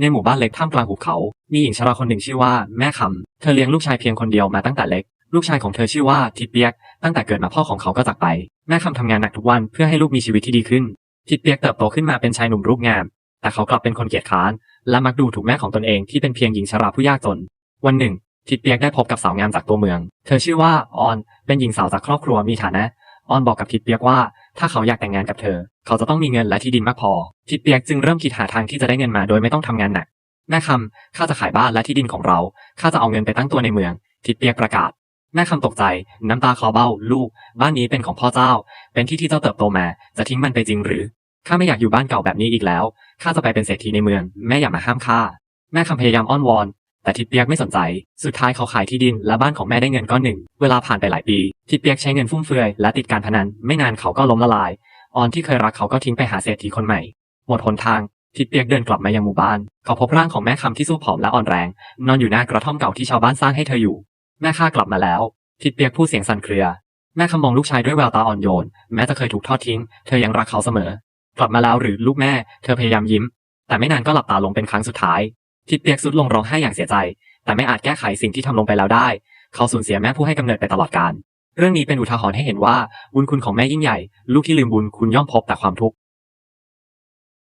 ในหมู่บ้านเล็กท่ามกลางหุบเขา มีหญิงชราคนหนึ่งชื่อว่าแม่คำ เธอเลี้ยงลูกชายเพียงคนเดียวมาตั้งแต่เล็ก ลูกชายของเธอชื่อว่าทิดเปียก ตั้งแต่เกิดมาพ่อของเขาก็จากไป แม่คำทำงานหนักทุกวันเพื่อให้ลูกมีชีวิตที่ดีขึ้น ทิดเปียกเติบโตขึ้นมาเป็นชายหนุ่มรูปงาม แต่เขากลับเป็นคนเกียจคร้าน และมักดูถูกแม่ของตนเองที่เป็นเพียงหญิงชราผู้ยากจน วันหนึ่ง ทิดเปียกได้พบกับสาวงามจากตัวเมือง เธอชื่อว่าออน เป็นหญิงสาวจากครอบครัวมีฐานะ ออนบอกกับทิดเปียกว่า ถ้าเขาอยากแต่งงานกับเธอ เขาจะต้องมีเงินและที่ดินมากพอ ทิดเปียกจึงเริ่มคิดหาทางที่จะได้เงินมาโดยไม่ต้องทำงานหนักแม่คำข้าจะขายบ้านและที่ดินของเราข้าจะเอาเงินไปตั้งตัวในเมือง ทิดเปียกประกาศแม่คำตกใจ น้ำตาคลอเบ้า ลูก บ้านนี้เป็นของพ่อเจ้า เป็นที่ที่เจ้าเติบโตมา จะทิ้งมันไปจริงหรือข้าไม่อยากอยู่บ้านเก่าแบบนี้อีกแล้วข้าจะไปเป็นเศรษฐีในเมือง แม่อย่ามาห้ามข้าแม่คำพยายามอ้อนวอน แต่ทิดเปียกไม่สนใจ สุดท้ายเขาขายที่ดินและบ้านของแม่ได้เงินก้อนหนึ่ง เวลาผ่านไปหลายปีทิดเปียกใช้เงินฟุ่มเฟือยและติดการพนัน ไม่นานเขาก็ล้มละลาย ออนที่เคยรักเขาก็ทิ้งไปหาเศรษฐีคนใหม่ หมดหนทาง ทิดเปียกเดินกลับมายังหมู่บ้าน เขาพบร่างของแม่คำที่สู้ผอมและอ่อนแรง นอนอยู่หน้ากระท่อมเก่าที่ชาวบ้านสร้างให้เธออยู่ แม่ข้ากลับมาแล้ว ทิดเปียกพูดเสียงสั่นเครือ แม่คำมองลูกชายด้วยแววตาอ่อนโยน แม้จะเคยถูกทอดทิ้ง เธอยังรักเขาเสมอ กลับมาแล้วหรือลูกแม่ เธอพยายามยิ้ม แต่ไม่นานก็หลับตาลงเป็นครั้งสุดท้าย ทิดเปียกสุดลงร้องไห้อย่างเสียใจ แต่ไม่อาจแก้ไขสิ่งที่ทำลงไปแล้วได้ เขาสูญเสียแม่ผู้ให้กำเนิดไปตลอดกาลเรื่องนี้เป็นอุทาหรณ์ให้เห็นว่าบุญคุณของแม่ยิ่งใหญ่ ลูกที่ลืมบุญคุณย่อมพบแต่ความทุกข์